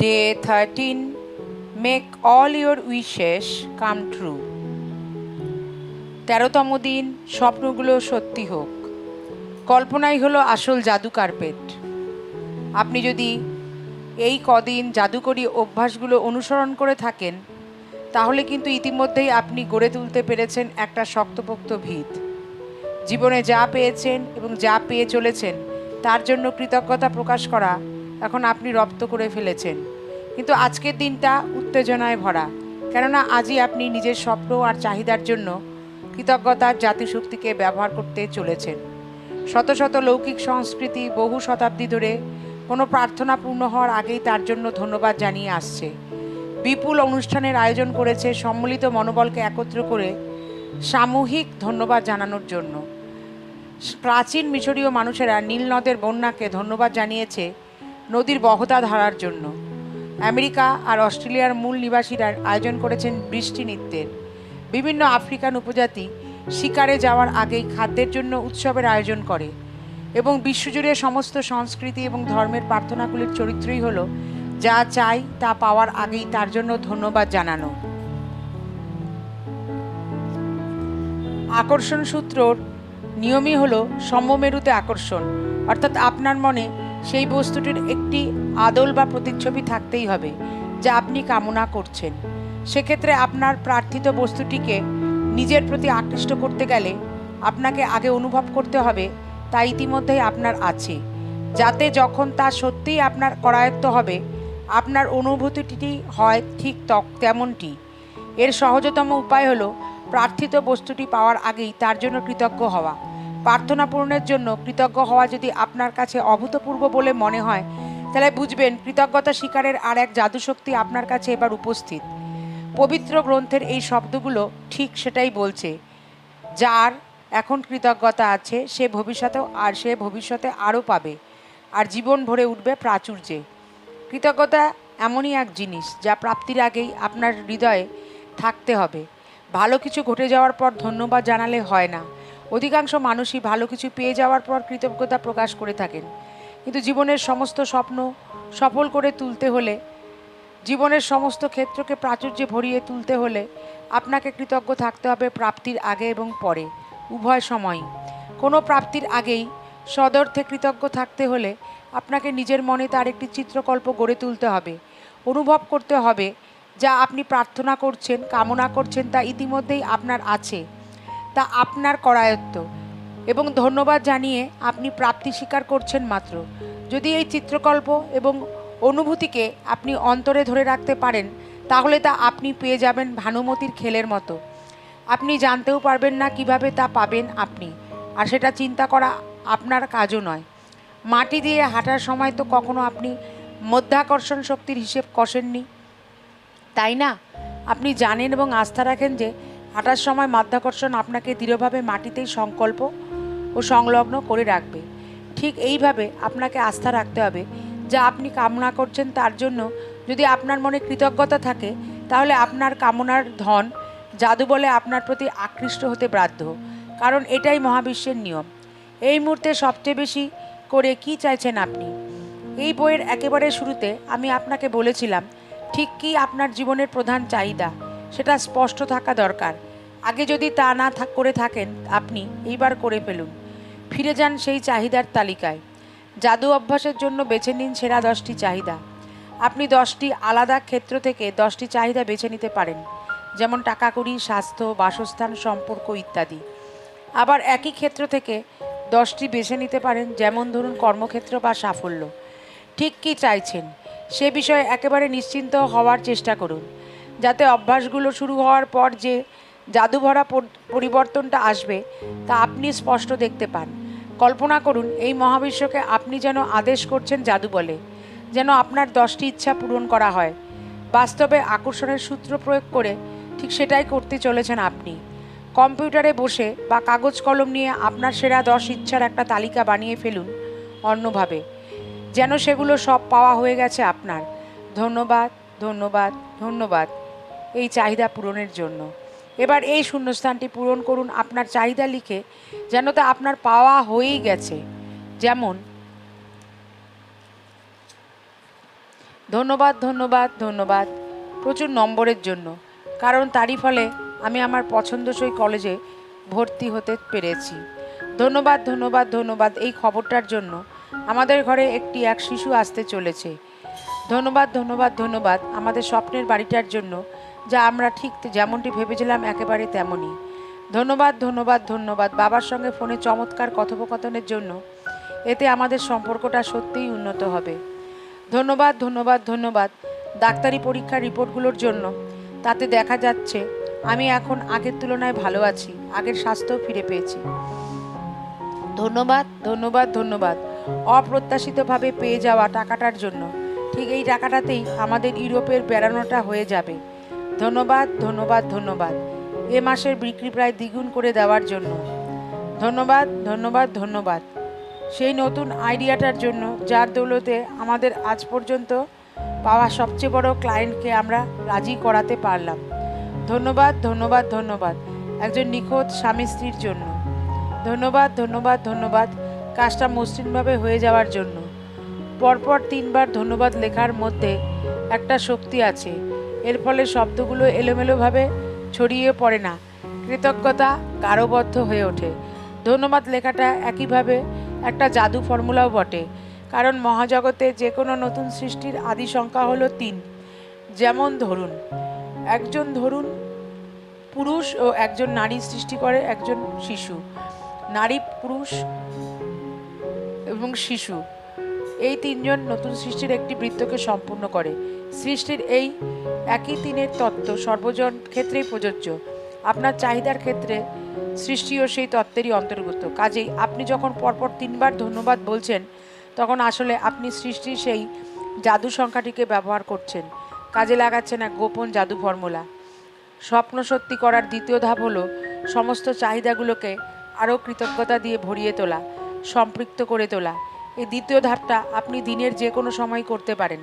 Day thirteen make all your wishes come true তেরোতম দিন, স্বপ্নগুলো সত্যি হোক। কল্পনাই হলো আসল জাদু কার্পেট আপনি যদি এই কদিন জাদুকরী অভ্যাসগুলো অনুসরণ করে থাকেন, তাহলে কিন্তু ইতিমধ্যেই আপনি গড়ে তুলতে পেরেছেন একটা শক্তপোক্ত ভিত। জীবনে যা পেয়েছেন এবং যা পেয়ে চলেছেন, তার জন্য কৃতজ্ঞতা প্রকাশ করা এখন আপনি রপ্ত করে ফেলেছেন। কিন্তু আজকের দিনটা উত্তেজনায় ভরা। কেননা আজই আপনি নিজের স্বপ্ন আর চাহিদার জন্য কৃতজ্ঞতার জাতিশক্তিকে ব্যবহার করতে চলেছেন। শত শত লৌকিক সংস্কৃতি বহু শতাব্দী ধরে কোনো প্রার্থনা পূর্ণ হওয়ার আগেই তার জন্য ধন্যবাদ জানিয়ে আসছে। বিপুল অনুষ্ঠানের আয়োজন করেছে সম্মিলিত মনোবলকে একত্র করে সামূহিক ধন্যবাদ জানানোর জন্য। প্রাচীন মিশরীয় মানুষেরা নীল নদের বন্যাকে ধন্যবাদ জানিয়েছে নদীর বহতা ধারার জন্য। আমেরিকা আর অস্ট্রেলিয়ার মূল নিবাসীরা আয়োজন করেছেন বৃষ্টি নৃত্যের। বিভিন্ন আফ্রিকান উপজাতি শিকারে যাওয়ার আগেই খাদ্যের জন্য উৎসবের আয়োজন করে এবং বিশ্বজুড়ে সমস্ত সংস্কৃতি এবং ধর্মের প্রার্থনাগুলির চরিত্রই হলো, যা চাই তা পাওয়ার আগেই তার জন্য ধন্যবাদ জানানো। আকর্ষণ সূত্রর নিয়মই হলো সমমেরুতে আকর্ষণ, অর্থাৎ আপনার মনে সেই বস্তুটির একটি আদল বা প্রতিচ্ছবি থাকতেই হবে, যা আপনি কামনা করছেন। সেক্ষেত্রে আপনার প্রার্থিত বস্তুটিকে নিজের প্রতি আকৃষ্ট করতে গেলে আপনাকে আগে অনুভব করতে হবে, তা ইতিমধ্যেই আপনার আছে। যাতে যখন তা সত্যিই আপনার করায়ত্ত হবে, আপনার অনুভূতিটি হয় ঠিক তেমনটি। এর সহজতম উপায় হলো, প্রার্থিত বস্তুটি পাওয়ার আগেই তার জন্য কৃতজ্ঞ হওয়া। প্রার্থনা পূরণের জন্য কৃতজ্ঞ হওয়া যদি আপনার কাছে অভূতপূর্ব বলে মনে হয়, তাহলে বুঝবেন কৃতজ্ঞতা শিকারের আর এক জাদুশক্তি আপনার কাছে এবার উপস্থিত। পবিত্র গ্রন্থের এই শব্দগুলো ঠিক সেটাই বলছে, যার এখন কৃতজ্ঞতা আছে, সে ভবিষ্যতেও আর সে ভবিষ্যতে আরও পাবে, আর জীবন ভরে উঠবে প্রাচুর্যে। কৃতজ্ঞতা এমনই এক জিনিস যা প্রাপ্তির আগেই আপনার হৃদয়ে থাকতে হবে। ভালো কিছু ঘটে যাওয়ার পর ধন্যবাদ জানালে হয় না। অধিকাংশ মানুষই ভালো কিছু পেয়ে যাওয়ার পর কৃতজ্ঞতা প্রকাশ করে থাকেন। কিন্তু জীবনের সমস্ত স্বপ্ন সফল করে তুলতে হলে, জীবনের সমস্ত ক্ষেত্রকে প্রাচুর্যে ভরিয়ে তুলতে হলে আপনাকে কৃতজ্ঞ থাকতে হবে প্রাপ্তির আগে এবং পরে, উভয় সময়ই। কোনো প্রাপ্তির আগেই সদর্থে কৃতজ্ঞ থাকতে হলে আপনাকে নিজের মনে তার একটি চিত্রকল্প গড়ে তুলতে হবে, অনুভব করতে হবে যা আপনি প্রার্থনা করছেন, কামনা করছেন তা ইতিমধ্যেই আপনার আছে। তা আপনার করায়ত্ত। এবং ধন্যবাদ জানিয়ে আপনি প্রাপ্তি স্বীকার করছেন মাত্র। যদি এই চিত্রকল্প এবং অনুভূতিকে আপনি অন্তরে ধরে রাখতে পারেন, তাহলে তা আপনি পেয়ে যাবেন ভানুমতির খেলের মতো। আপনি জানতেও পারবেন না কীভাবে তা পাবেন আপনি, আর সেটা চিন্তা করা আপনার কাজও নয়। মাটি দিয়ে হাঁটার সময় তো কখনো আপনি মধ্যাকর্ষণ শক্তির হিসেব কষেননি। তাই না? আপনি জানেন এবং আস্থা রাখেন যে হাঁটার সময় মাধ্যাকর্ষণ আপনাকে দৃঢ়ভাবে মাটিতেই সংকল্প ও সংলগ্ন করে রাখবে। ঠিক এইভাবে আপনাকে আস্থা রাখতে হবে যা আপনি কামনা করছেন তার জন্য। যদি আপনার মনে কৃতজ্ঞতা থাকে, তাহলে আপনার কামনার ধন জাদু বলে আপনার প্রতি আকৃষ্ট হতে বাধ্য। কারণ এটাই মহাবিশ্বের নিয়ম। এই মুহূর্তে সবচেয়ে বেশি করে কি চাইছেন আপনি? এই বইয়ের একেবারে শুরুতে আমি আপনাকে বলেছিলাম, ঠিক কি আপনার জীবনের প্রধান চাহিদা? সেটা স্পষ্ট থাকা দরকার। আগে যদি তা না করে থাকেন, আপনি এইবার করে ফেলুন। ফিরে যান সেই চাহিদার তালিকায়। জাদু অভ্যাসের জন্য বেছে নিন সেরা দশটি চাহিদা। আপনি দশটি আলাদা ক্ষেত্র থেকে দশটি চাহিদা বেছে নিতে পারেন, যেমন টাকা কড়ি স্বাস্থ্য, বাসস্থান, সম্পর্ক ইত্যাদি। আবার একই ক্ষেত্র থেকে দশটি বেছে নিতে পারেন, যেমন ধরুন কর্মক্ষেত্র বা সাফল্য। ঠিক কী চাইছেন? সে বিষয়ে একেবারে নিশ্চিন্ত হওয়ার চেষ্টা করুন। যাতে অভ্যাসগুলো শুরু হওয়ার পর যে জাদুভরা পরিবর্তনটা আসবে, তা আপনি স্পষ্ট দেখতে পান। কল্পনা করুন, এই মহাবিশ্বকে আপনি যেন আদেশ করছেন জাদু বলে, যেন আপনার দশটি ইচ্ছা পূরণ করা হয়। বাস্তবে আকর্ষণের সূত্র প্রয়োগ করে ঠিক সেটাই করতে চলেছেন আপনি। কম্পিউটারে বসে বা কাগজ কলম নিয়ে আপনার সেরা দশ ইচ্ছার একটা তালিকা বানিয়ে ফেলুন অন্যভাবে, যেন সেগুলো সব পাওয়া হয়ে গেছে আপনার। ধন্যবাদ ধন্যবাদ ধন্যবাদ। এই চাহিদা পূরণের জন্য। এবার এই শূন্যস্থানটি পূরণ করুন আপনার চাহিদা লিখে, যেন তা আপনার পাওয়া হয়েই গেছে। যেমন, ধন্যবাদ ধন্যবাদ ধন্যবাদ, প্রচুর নম্বরের জন্য। কারণ তারই ফলে আমি আমার পছন্দসই কলেজে ভর্তি হতে পেরেছি। ধন্যবাদ ধন্যবাদ ধন্যবাদ এই খবরটার জন্য আমাদের ঘরে একটি এক শিশু আসতে চলেছে। ধন্যবাদ ধন্যবাদ ধন্যবাদ আমাদের স্বপ্নের বাড়িটার জন্য যা আমরা ঠিক যেমনটি ভেবেছিলাম একেবারে তেমনই। ধন্যবাদ ধন্যবাদ ধন্যবাদ। বাবার সঙ্গে ফোনে চমৎকার কথোপকথনের জন্য। এতে আমাদের সম্পর্কটা সত্যিই উন্নত হবে। ধন্যবাদ ধন্যবাদ ধন্যবাদ। ডাক্তারি পরীক্ষার রিপোর্টগুলোর জন্য। তাতে দেখা যাচ্ছে, আমি এখন আগের তুলনায় ভালো আছি। আগের স্বাস্থ্যও ফিরে পেয়েছি। ধন্যবাদ ধন্যবাদ ধন্যবাদ। অপ্রত্যাশিতভাবে পেয়ে যাওয়া টাকাটার জন্য। ঠিক এই টাকাটাতেই আমাদের ইউরোপের বেড়ানোটা হয়ে যাবে। ধন্যবাদ ধন্যবাদ ধন্যবাদ। এ মাসের বিক্রি প্রায় দ্বিগুণ করে দেওয়ার জন্য। ধন্যবাদ ধন্যবাদ ধন্যবাদ। সেই নতুন আইডিয়াটার জন্য, যার দৌলতে আমাদের আজ পর্যন্ত পাওয়া সবচেয়ে বড় ক্লায়েন্টকে আমরা রাজি করাতে পারলাম। ধন্যবাদ ধন্যবাদ ধন্যবাদ। একজন নিখোঁজ স্বামী স্ত্রীর জন্য। ধন্যবাদ ধন্যবাদ ধন্যবাদ। কাজটা মসৃণভাবে হয়ে যাওয়ার জন্য। পরপর তিনবার ধন্যবাদ লেখার মধ্যে একটা শক্তি আছে। এর ফলে শব্দগুলো এলোমেলোভাবে ছড়িয়ে পড়ে না। কৃতজ্ঞতা গাঢ়বদ্ধ হয়ে ওঠে। ধন্যবাদ লেখাটা একইভাবে একটা জাদু ফর্মুলাও বটে। কারণ মহাজগতে যে কোনো নতুন সৃষ্টির আদি সংখ্যা হলো তিন। যেমন ধরুন, একজন ধরুন পুরুষ ও একজন নারী সৃষ্টি করে একজন শিশু। নারী, পুরুষ এবং শিশু। এই তিনজন নতুন সৃষ্টির একটি বৃত্তকে সম্পূর্ণ করে। সৃষ্টির এই একই তিনের তত্ত্ব সর্বজন ক্ষেত্রেই প্রযোজ্য। আপনার চাহিদার ক্ষেত্রে সৃষ্টিও সেই তত্ত্বেরই অন্তর্গত কাজেই আপনি যখন পরপর তিনবার ধন্যবাদ বলছেন, তখন আসলে আপনি সৃষ্টির সেই জাদু সংখ্যাটিকে ব্যবহার করছেন। কাজে লাগাচ্ছেন এক গোপন জাদু ফর্মুলা। স্বপ্ন সত্যি করার দ্বিতীয় ধাপ হলো সমস্ত চাহিদাগুলোকে আরও কৃতজ্ঞতা দিয়ে ভরিয়ে তোলা, সম্পৃক্ত করে তোলা। এই দ্বিতীয় ধাপটা আপনি দিনের যে কোনো সময় করতে পারেন।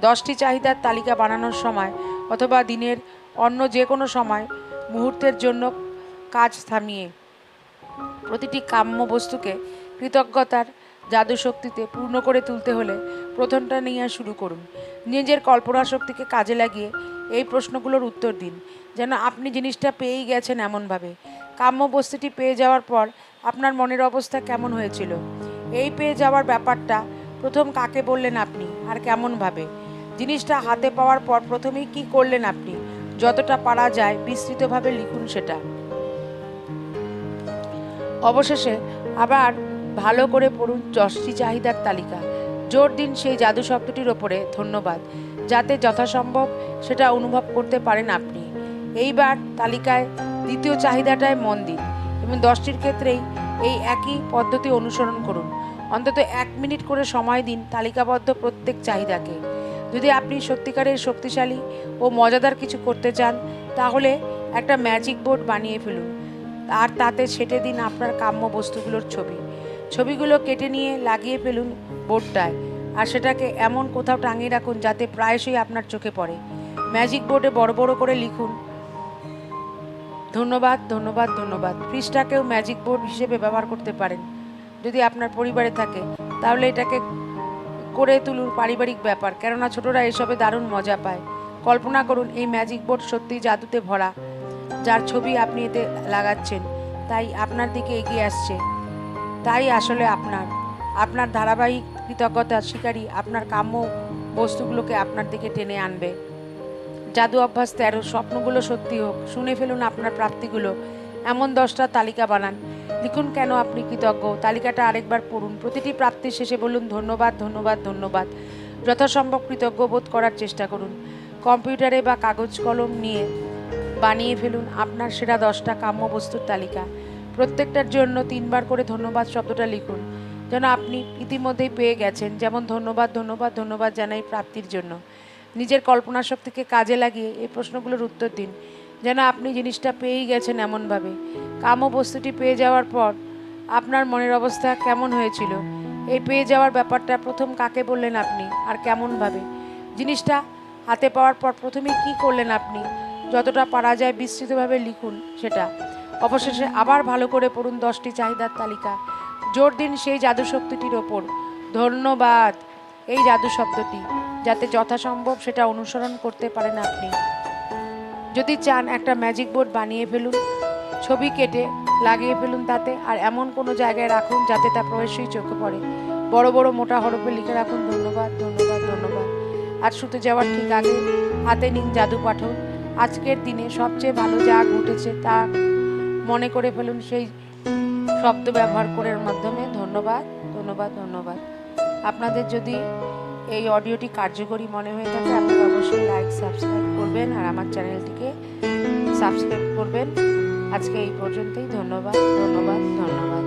দশটি চাহিদার তালিকা বানানোর সময় অথবা দিনের অন্য যে কোনো সময় মুহূর্তের জন্য কাজ থামিয়ে প্রতিটি কাম্য বস্তুকে কৃতজ্ঞতার জাদু শক্তিতে পূর্ণ করে তুলতে হলে প্রথমটা নিয়ে শুরু করুন। নিজের কল্পনা শক্তিকে কাজে লাগিয়ে এই প্রশ্নগুলোর উত্তর দিন। যেন আপনি জিনিসটা পেয়েই গেছেন এমনভাবে। কাম্য বস্তুটি পেয়ে যাওয়ার পর আপনার মনের অবস্থা কেমন হয়েছিল? এই পেয়ে যাওয়ার ব্যাপারটা প্রথম কাকে বললেন আপনি? আর কেমনভাবে? জিনিসটা হাতে পাওয়ার পর প্রথমেই কি করলেন আপনি? যতটা পারা যায় বিস্তৃতভাবে লিখুন সেটা। অবশেষে আবার ভালো করে পড়ুন দশটি চাহিদার তালিকা। জোর দিন সেই জাদু শব্দটির ওপরে ধন্যবাদ, যাতে যথাসম্ভব সেটা অনুভব করতে পারেন আপনি। এইবার তালিকায় দ্বিতীয় চাহিদাটায় মন দিন, এবং দশটির ক্ষেত্রেই এই একই পদ্ধতি অনুসরণ করুন। অন্তত এক মিনিট করে সময় দিন, তালিকাবদ্ধ প্রত্যেক চাহিদাকে। যদি আপনি সত্যিকারের শক্তিশালী ও মজাদার কিছু করতে চান, তাহলে একটা ম্যাজিক বোর্ড বানিয়ে ফেলুন। আর তাতে ছেটে দিন আপনার কাম্য বস্তুগুলোর ছবি। ছবিগুলো কেটে নিয়ে লাগিয়ে ফেলুন বোর্ডটায়। আর সেটাকে এমন কোথাও টাঙিয়ে রাখুন যাতে প্রায়শই আপনার চোখে পড়ে। ম্যাজিক বোর্ডে বড় বড় করে লিখুন ধন্যবাদ ধন্যবাদ ধন্যবাদ। ফ্রিজটাকেও ম্যাজিক বোর্ড হিসেবে ব্যবহার করতে পারেন। যদি আপনার পরিবারে থাকে, তাহলে এটাকে করে তুলুন পারিবারিক ব্যাপার। কেননা ছোটরা এসবে দারুণ মজা পায়। কল্পনা করুন, এই ম্যাজিক বোর্ড সত্যিই জাদুতে ভরা, যার ছবি আপনি এতে লাগাচ্ছেন। তাই আপনার দিকে এগিয়ে আসছে। তাই আসলে আপনার। আপনার ধারাবাহিক কৃতজ্ঞতা শিকারী আপনার কাম্য বস্তুগুলোকে আপনার দিকে টেনে আনবে। জাদু অভ্যাস তেরো, স্বপ্নগুলো সত্যি হোক, শুনে ফেলুন আপনার প্রাপ্তিগুলো। এমন দশটা তালিকা বানান। লিখুন কেন আপনি কৃতজ্ঞ? তালিকাটা আরেকবার পড়ুন। প্রতিটি প্রাপ্তির শেষে বলুন, ধন্যবাদ ধন্যবাদ ধন্যবাদ। যথাসম্ভব কৃতজ্ঞ বোধ করার চেষ্টা করুন। কম্পিউটারে বা কাগজ কলম নিয়ে বানিয়ে ফেলুন আপনার সেরা দশটা কাম্য বস্তুর তালিকা। প্রত্যেকটার জন্য তিনবার করে ধন্যবাদ শব্দটা লিখুন, যেন আপনি ইতিমধ্যেই পেয়ে গেছেন। যেমন, ধন্যবাদ ধন্যবাদ ধন্যবাদ জানাই প্রাপ্তির জন্য। নিজের কল্পনা শক্তিকে কাজে লাগিয়ে এই প্রশ্নগুলোর উত্তর দিন। যেন আপনি জিনিসটা পেয়েই গেছেন এমনভাবে। কাম্য বস্তুটি পেয়ে যাওয়ার পর আপনার মনের অবস্থা কেমন হয়েছিল? এই পেয়ে যাওয়ার ব্যাপারটা প্রথম কাকে বললেন আপনি আর কেমনভাবে? জিনিসটা হাতে পাওয়ার পর প্রথমেই কি করলেন আপনি? যতটা পারা যায় বিস্তৃতভাবে লিখুন সেটা। অবশেষে আবার ভালো করে পড়ুন দশটি চাহিদার তালিকা। জোর দিন সেই জাদু শক্তিটির ওপর। ধন্যবাদ। এই জাদু শব্দটি, যাতে যথাসম্ভব সেটা অনুসরণ করতে পারেন আপনি। যদি চান একটা ম্যাজিক বোর্ড বানিয়ে ফেলুন, ছবি কেটে লাগিয়ে ফেলুন তাতে, আর এমন কোনো জায়গায় রাখুন যাতে তা প্রবেশই চোখে পড়ে। বড় বড় মোটা হরফে লিখে রাখুন, ধন্যবাদ ধন্যবাদ ধন্যবাদ। আর শুতে যাওয়ার ঠিক আগে হাতে নিন জাদু পাঠক। আজকের দিনে সবচেয়ে ভালো যা ঘটেছে তা মনে করে ফেলুন সেই শব্দ ব্যবহার করার মাধ্যমে, ধন্যবাদ ধন্যবাদ ধন্যবাদ। আপনাদের যদি এই অডিওটি কার্যকরী মনে হয়ে থাকে, আপনারা অবশ্যই লাইক সাবস্ক্রাইব করবেন আর আমার চ্যানেলটিকে সাবস্ক্রাইব করবেন। আজকে এই পর্যন্তই, ধন্যবাদ ধন্যবাদ ধন্যবাদ।